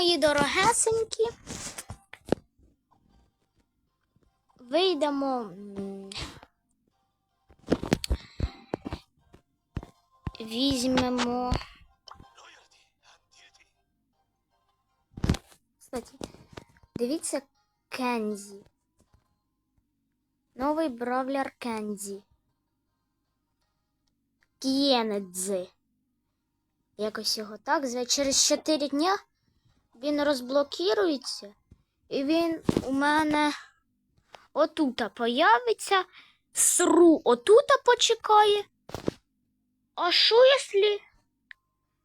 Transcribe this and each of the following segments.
мої дорогесенькі. Вийдемо. Візьмемо. Кстати, дивіться Кензі. Новий бравлер Кензі. К'єнедзи. Якось його так. зве- Через 4 дня він розблокірується. І він у мене отута появиться. Сру отута почекає. А що, якщо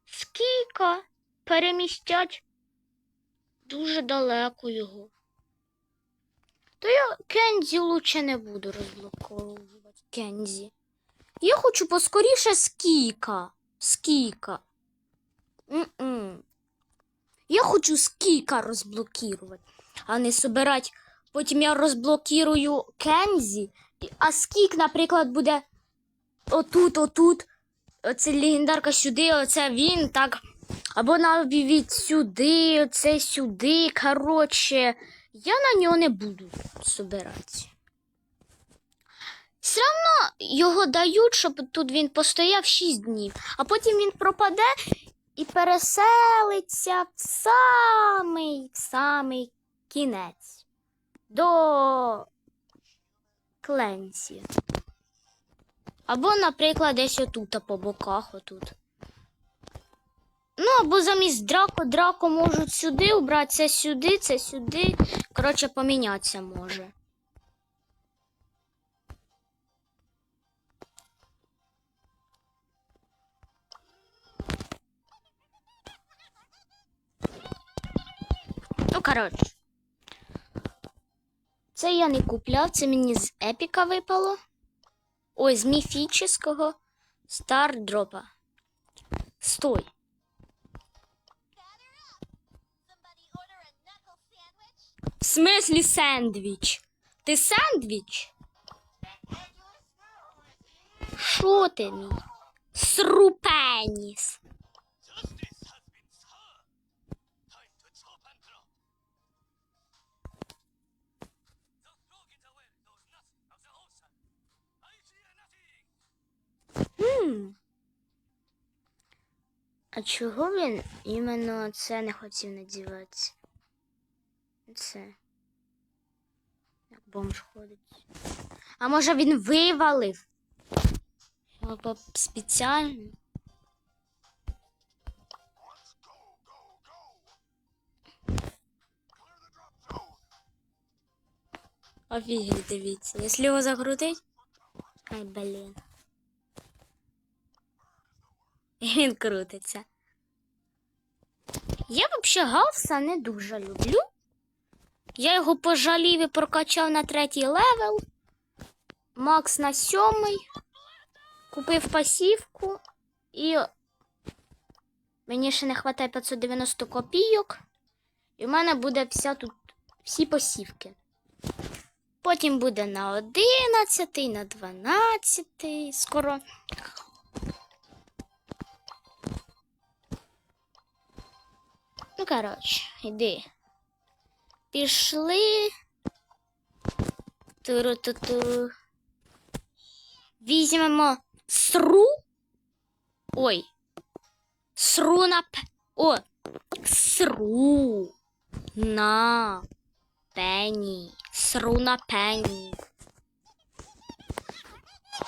скільки перемістять дуже далеко його? То я Кензі лучше не буду розблоковувати. Кензі. Я хочу поскоріше скіка. Скіка. М-м. Я хочу скіка розблокувати, а не собирати. Потім я розблокірую Кензі, а скік, наприклад, буде отут, отут. Оце легендарка сюди, оце він так. Або навіть сюди, оце сюди. Коротше, я на нього не буду собирати. Все одно його дають, щоб тут він постояв 6 днів, а потім він пропаде і переселиться в самий самий кінець до Кленсі. Або, наприклад, десь отут, по боках отут. Ну, або замість драко, драко можуть сюди убрати, це сюди, це сюди. Коротше, помінятися може. Коротше. Це я не купляв, це мені з епіка випало. Ой, з міфічного стардропа. Стой. В смислі сендвіч? Ти сендвіч? Що ти мій? Срупеніс. А чого він іменно це не хотів надівати? Це. Як бомж ходить. А може він вивалив? Або спеціально? Офігеть, дивіться. Якщо його закрутить. Ай, блін. І він крутиться. Я взагалі Галса не дуже люблю. Я його пожалів і прокачав на третій левел. Макс на сьомий. Купив пасівку і мені ще не вистачає 590 копійок. І в мене буде вся тут всі посівки. Потім буде на 11, на 12, скоро. Ну, коротше, йди. Пішли. Туру-ту-ту. Візьмемо сру. Ой. Сру на п. О. Сру. На. Пені. Сру на пені.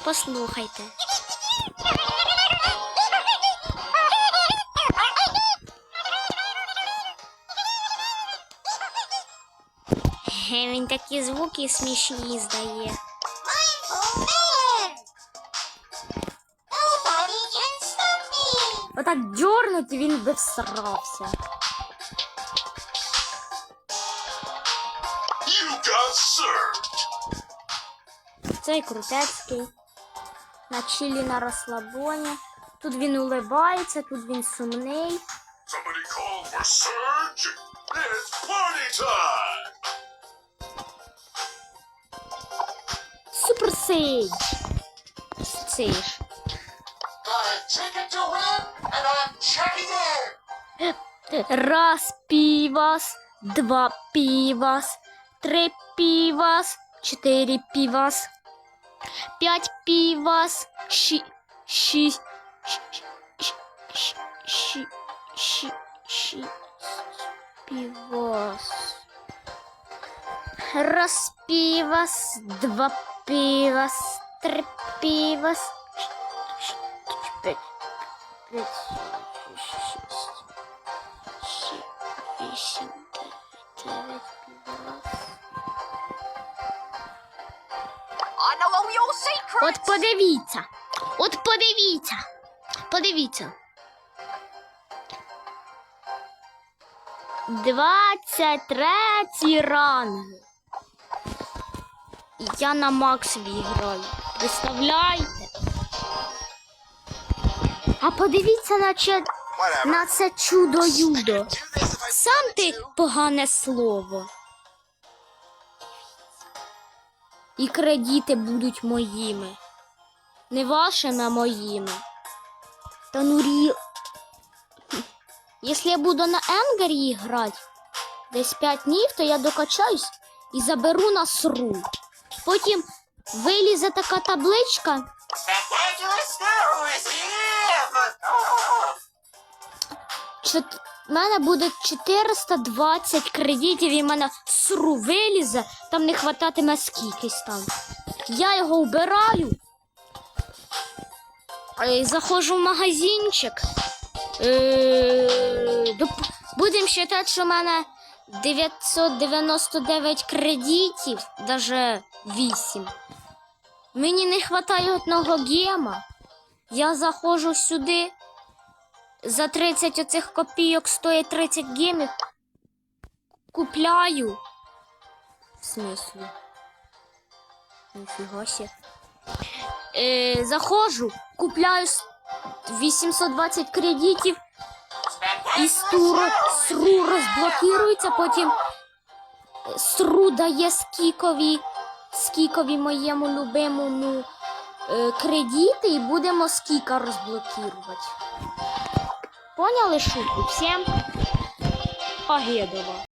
Послухайте. Він такі звуки смішні здає. Отак дьорнуть, і він би всрався. Цей крутецький. На чилі на розслабоні. Тут він улибається, тут він сумний. Somebody call for Surge. It's party time. I'm checking in. Раз півас, два півас, три півас, чотири півас, п'ять півас, ші, шість, ші, ші, ші, ші, ші, півас. Раз півас, два три півас, п'ять, п'ять, сім, вісім, дев'ять. От подивіться, от подивіться, подивіться. Двадцять третій ранг. Я на Максві граю. Представляєте? А подивіться на, че... на це чудо-юдо. Сам ти погане слово. І кредити будуть моїми. Не вашими, а моїми. Та ну рі... Якщо я буду на Енгері грати десь 5 днів, то я докачаюсь і заберу на сру. Потім вилізе така табличка. Чот... У мене буде 420 кредитів і в мене сру вилізе, там не хвататиме скількись там. Я його вбираю. Заходжу в магазинчик. Е, Будемо вважати, що в мене 999 кредитів, даже 8. Мені не вистачає одного гема. Я заходжу сюди. За 30 оцих копійок стоїть 30 гемів. Купляю. В смислі? Ніфіга сі. Е, заходжу, купляю 820 кредитів. І сру, сру розблокується, потім е, сру дає скікові, скікові моєму любимому е, кредити і будемо скіка розблокірувати. Поняли шутку? Всім Погедова.